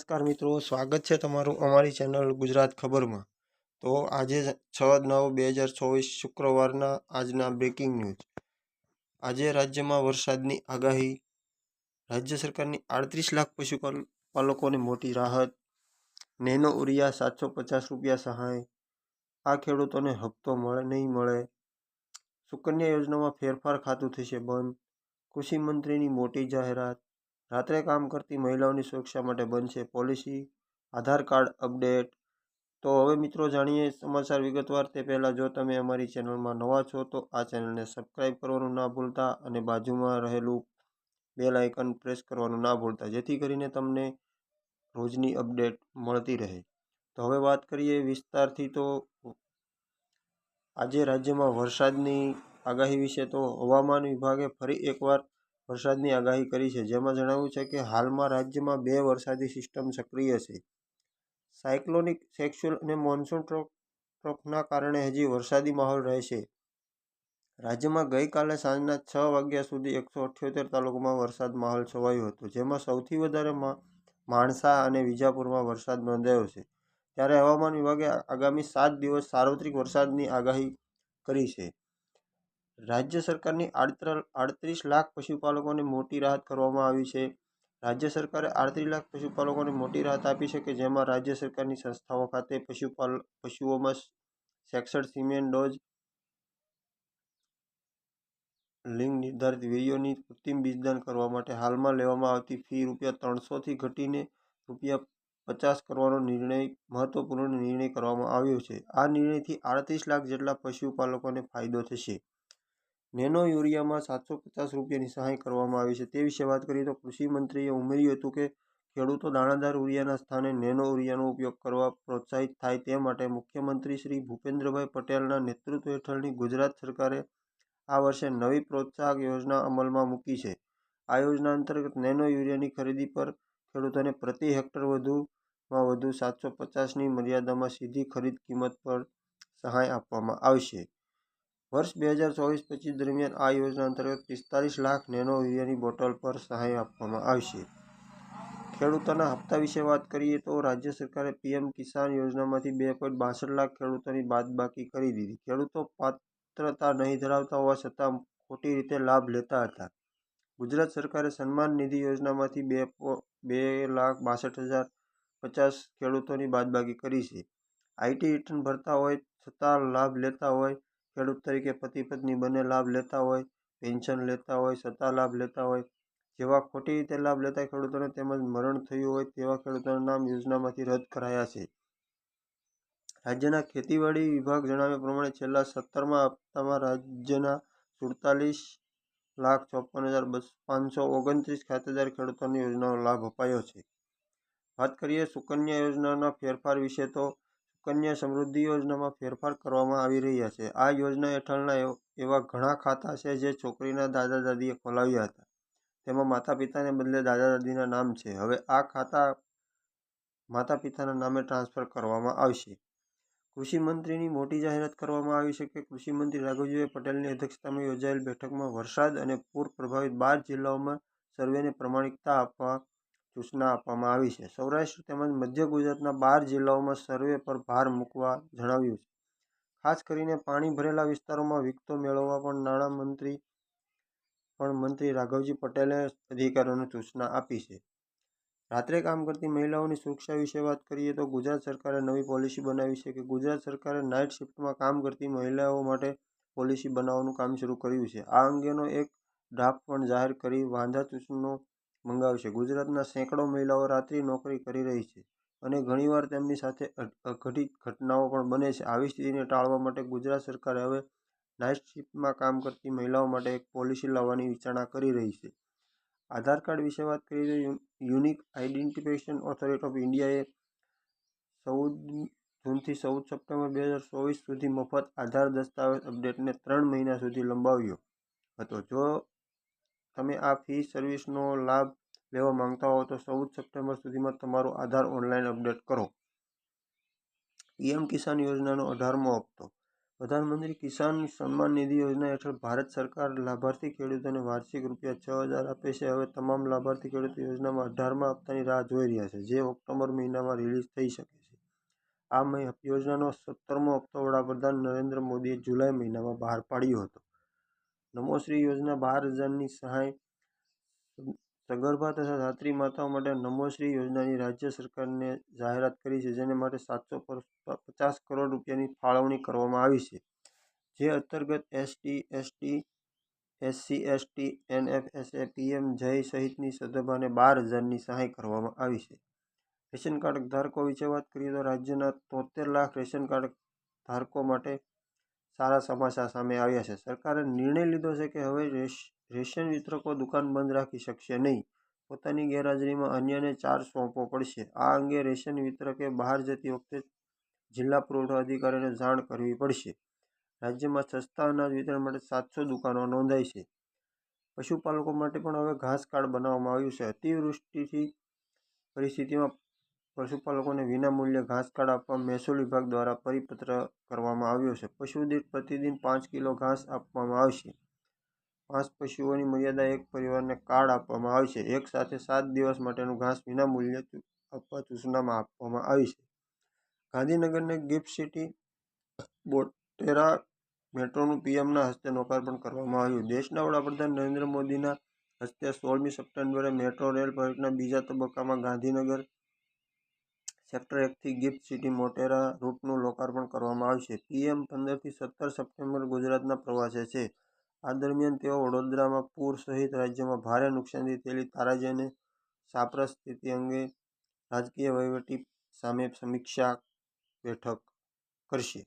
નમસ્કાર મિત્રો, સ્વાગત છે તમારું અમારી ચેનલ ગુજરાત ખબરમાં. તો આજે છ નવ બે હજાર ચોવીસ શુક્રવારના આજના બ્રેકિંગ ન્યૂઝ આજે રાજ્યમાં વરસાદની આગાહી. રાજ્ય સરકારની આડત્રીસ લાખ પશુપાલકોને મોટી રાહત. નેનો ઉરિયા સાતસો પચાસ રૂપિયા સહાય. આ ખેડૂતોને હપ્તો મળે નહીં મળે. સુકન્યા યોજનામાં ફેરફાર ખાતું થશે બંધ. કૃષિ મંત્રીની મોટી જાહેરાત. રાત્રે કામ કરતી મહિલાઓની સુરક્ષા માટે બનશે પોલિસી, આધાર કાર્ડ અપડેટ. તો હવે મિત્રો જાણીએ સમાચાર વિગતવાર. તે પહેલાં જો તમે અમારી ચેનલમાં નવા છો તો આ ચેનલને સબસ્ક્રાઈબ કરવાનું ના ભૂલતા અને બાજુમાં રહેલું બેલ આઇકન પ્રેસ કરવાનું ના ભૂલતા, જેથી કરીને તમને રોજની અપડેટ મળતી રહે. તો હવે વાત કરીએ વિસ્તારથી તો આજે રાજ્યમાં વરસાદની આગાહી વિશે તો હવામાન વિભાગે ફરી એકવાર વરસાદની આગાહી કરી છે, જેમાં જણાવ્યું છે કે હાલમાં રાજ્યમાં બે વરસાદી સિસ્ટમ સક્રિય છે. સાયક્લોનિક, સેક્સ્યુઅલ અને મોન્સૂન ટ્રોક ટ્રોકના કારણે હજી વરસાદી માહોલ રહેશે. રાજ્યમાં ગઈકાલે સાંજના છ વાગ્યા સુધી એકસો અઠ્યોતેર તાલુકામાં વરસાદ માહોલ છવાયો હતો, જેમાં સૌથી વધારે માણસા અને વિજાપુરમાં વરસાદ નોંધાયો છે. ત્યારે હવામાન વિભાગે આગામી સાત દિવસ સાર્વત્રિક વરસાદની આગાહી કરી છે. રાજ્ય સરકારની આડત્રીસ લાખ પશુપાલકોને મોટી રાહત કરવામાં આવી છે. રાજ્ય સરકારે આડત્રીસ લાખ પશુપાલકોને મોટી રાહત આપી છે કે જેમાં રાજ્ય સરકારની સંસ્થાઓ ખાતે પશુપાલ, પશુઓમાં સેક્સડ સિમેન્ટ ડોઝ, લિંગ નિર્ધારિત વીર્યોની કૃત્રિમ બીજદાન કરવા માટે હાલમાં લેવામાં આવતી ફી રૂપિયા ત્રણસોથી ઘટીને રૂપિયા પચાસ કરવાનો નિર્ણય, મહત્વપૂર્ણ નિર્ણય કરવામાં આવ્યો છે. આ નિર્ણયથી આડત્રીસ લાખ જેટલા પશુપાલકોને ફાયદો થશે. નેનો યુરિયામાં સાતસો પચાસ રૂપિયાની સહાય કરવામાં આવી છે. તે વિશે વાત કરીએ તો કૃષિ મંત્રીએ ઉમેર્યું હતું કે ખેડૂતો દાણાદાર યુરિયાના સ્થાને નેનો યુરિયાનો ઉપયોગ કરવા પ્રોત્સાહિત થાય તે માટે મુખ્યમંત્રી શ્રી ભૂપેન્દ્રભાઈ પટેલના નેતૃત્વ હેઠળની ગુજરાત સરકારે આ વર્ષે નવી પ્રોત્સાહક યોજના અમલમાં મૂકી છે. આ યોજના અંતર્ગત નેનો યુરિયાની ખરીદી પર ખેડૂતોને પ્રતિ હેક્ટર વધુમાં વધુ સાતસો પચાસની મર્યાદામાં સીધી ખરીદ કિંમત પર સહાય આપવામાં આવશે. વર્ષ બે હજાર ચોવીસ પચીસ દરમિયાન આ યોજના અંતર્ગત પિસ્તાલીસ લાખ નેનો યુરિયાની બોટલ પર સહાય આપવામાં આવશે. ખેડૂતોના હપ્તા વિશે વાત કરીએ તો રાજ્ય સરકારે પીએમ કિસાન યોજનામાંથી બે પોઈન્ટ બાસઠ લાખ ખેડૂતોની બાદબાકી કરી દીધી. ખેડૂતો પાત્રતા નહીં ધરાવતા હોવા છતાં ખોટી રીતે લાભ લેતા હતા. ગુજરાત સરકારે સન્માન નિધિ યોજનામાંથી બે બે લાખ બાસઠ હજાર પચાસ ખેડૂતોની બાદબાકી કરી છે. આઈટી રિટર્ન ભરતા હોય છતાં લાભ લેતા હોય ખેડૂત તરીકે પતિ પત્ની બંને લાભ લેતા હોય, પેન્શન લેતા હોય, સત્તા લાભ લેતા હોય, જેવા ખોટી રીતે લાભ લેતા ખેડૂતોને તેમજ મરણ થયું હોય તેવા ખેડૂતોના નામ યોજનામાંથી રદ કરાયા છે. રાજ્યના ખેતીવાડી વિભાગ જણાવ્યા પ્રમાણે છેલ્લા સત્તરમાં હપ્તામાં રાજ્યના સુડતાલીસ લાખ ચોપન હજાર બસ પાંચસો ઓગણત્રીસ ખાતેદાર ખેડૂતોને યોજનાનો લાભ અપાયો છે. વાત કરીએ સુકન્યા યોજનાના ફેરફાર વિશે તો સુકન્યા સમૃદ્ધિ યોજનામાં ફેરફાર કરવામાં આવી રહ્યા છે. આ યોજના હેઠળના એવા ઘણા ખાતા છે જે છોકરીના દાદા દાદીએ ખોલાવ્યા હતા. તેમાં માતા પિતાને બદલે દાદા દાદીના નામ છે. હવે આ ખાતા માતા પિતાના નામે ટ્રાન્સફર કરવામાં આવશે. કૃષિમંત્રીની મોટી જાહેરાત કરવામાં આવી છે કે કૃષિમંત્રી રાઘવજીભાઈ પટેલની અધ્યક્ષતામાં યોજાયેલ બેઠકમાં વરસાદ અને પૂર પ્રભાવિત બાર જિલ્લાઓમાં સર્વેને પ્રમાણિકતા આપવા સૂચના આપવામાં આવી છે. સૌરાષ્ટ્ર તેમજ મધ્ય ગુજરાતના બાર જિલ્લાઓમાં સર્વે પર ભાર મૂકવા જણાવ્યું છે. ખાસ કરીને પાણી ભરેલા વિસ્તારોમાં વિકતો મેળવવા પણ નાણામંત્રી પણ મંત્રી રાઘવજી પટેલે અધિકારીઓને સૂચના આપી છે. રાત્રે કામ કરતી મહિલાઓની સુરક્ષા વિશે વાત કરીએ તો ગુજરાત સરકારે નવી પોલિસી બનાવી છે કે ગુજરાત સરકારે નાઇટ શિફ્ટમાં કામ કરતી મહિલાઓ માટે પોલિસી બનાવવાનું કામ શરૂ કર્યું છે. આ અંગેનો એક ડ્રાફ્ટ પણ જાહેર કરી વાંધા સૂચનો મંગાવશે ગુજરાતના સેંકડો મહિલાઓ રાત્રિ નોકરી કરી રહી છે અને ઘણીવાર તેમની સાથે અઘટિત ઘટનાઓ પણ બને છે. આવી સ્થિતિને ટાળવા માટે ગુજરાત સરકારે હવે નાઇટ શિફ્ટમાં કામ કરતી મહિલાઓ માટે એક પોલિસી લાવવાની વિચારણા કરી રહી છે. આધાર કાર્ડ વિશે વાત કરીએ તો યુનિક આઇડેન્ટિફિકેશન ઓથોરિટી ઓફ ઇન્ડિયાએ ચૌદ જૂનથી ચૌદ સપ્ટેમ્બર બે હજાર ચોવીસ સુધી મફત આધાર દસ્તાવેજ અપડેટને ત્રણ મહિના સુધી લંબાવ્યો હતો. જો તમે આ ફી સર્વિસનો લાભ લેવા માંગતા હો તો ચૌદ સપ્ટેમ્બર સુધીમાં તમારો આધાર ઓનલાઈન અપડેટ કરો. પીએમ કિસાન યોજનાનો અઢારમો હપ્તો. પ્રધાનમંત્રી કિસાન સન્માન નિધિ યોજના હેઠળ ભારત સરકાર લાભાર્થી ખેડૂતોને વાર્ષિક રૂપિયા છ હજાર આપે છે. હવે તમામ લાભાર્થી ખેડૂતો યોજનામાં અઢારમા હપ્તાની રાહ જોઈ રહ્યા છે, જે ઓક્ટોબર મહિનામાં રિલીઝ થઈ શકે છે. આ યોજનાનો સત્તરમો હપ્તો વડાપ્રધાન નરેન્દ્ર મોદીએ જુલાઈ મહિનામાં બહાર પાડ્યો હતો. નમોશ્રી યોજના બાર હજારની સહાય સગર્ભા તથા ધાત્રી માતાઓ માટે નમોશ્રી યોજનાની રાજ્ય સરકારને જાહેરાત કરી છે, જેને માટે સાતસો પચાસ કરોડ રૂપિયાની ફાળવણી કરવામાં આવી છે. જે અંતર્ગત ST ST, SC, ST NFSA PM Jay સહિતની સદભાને બાર હજારની સહાય કરવામાં આવી છે. રેશન કાર્ડ ધારકો વિશે વાત કરીએ તો રાજ્યના તોતેર લાખ રેશન કાર્ડ ધારકો માટે સારા સમાચાર સામે આવ્યા છે. સરકારે નિર્ણય લીધો છે કે હવે રેશન વિતરકો દુકાન બંધ રાખી શકશે નહીં. પોતાની ગેરહાજરીમાં અન્યને ચાર્જ સોંપવો પડશે. આ અંગે રેશન વિતરકે બહાર જતી વખતે જિલ્લા પુરવઠા અધિકારીને જાણ કરવી પડશે. રાજ્યમાં સસ્તા અનાજ વિતરણ માટે સાતસો દુકાનો નોંધાઈ છે. પશુપાલકો માટે પણ હવે ઘાસ કાર્ડ બનાવવામાં આવ્યું છે. અતિવૃષ્ટિથી પરિસ્થિતિમાં પશુપાલકોને વિનામૂલ્યે ઘાસ કાર્ડ આપવા મહેસૂલ વિભાગ દ્વારા પરિપત્ર કરવામાં આવ્યો છે. પશુ દીઠ પ્રતિદિન પાંચ કિલો ઘાસ આપવામાં આવશે. પાંચ પશુઓની મર્યાદા એક પરિવારને કાર્ડ આપવામાં આવશે. એક સાથે સાત દિવસ માટેનું ઘાસ વિનામૂલ્યે આપવા સૂચનામાં આપવામાં આવી છે. ગાંધીનગરને ગિફ્ટ સિટી બોટેરા મેટ્રોનું પીએમના હસ્તે લોકાર્પણ કરવામાં આવ્યું. દેશના વડાપ્રધાન નરેન્દ્ર મોદીના હસ્તે સોળમી સપ્ટેમ્બરે મેટ્રો રેલ પ્રોજેક્ટના બીજા તબક્કામાં ગાંધીનગર સેક્ટર એકથી ગિફ્ટ સિટી મોટેરા રૂટનું લોકાર્પણ કરવામાં આવશે. પીએમ પંદરથી સત્તર સપ્ટેમ્બર ગુજરાતના પ્રવાસે છે. આ દરમિયાન તેઓ વડોદરામાં પૂર સહિત રાજ્યમાં ભારે નુકસાનથી થયેલી તારાજી અને સ્થિતિ અંગે રાજકીય વહીવટી સામે સમીક્ષા બેઠક કરશે.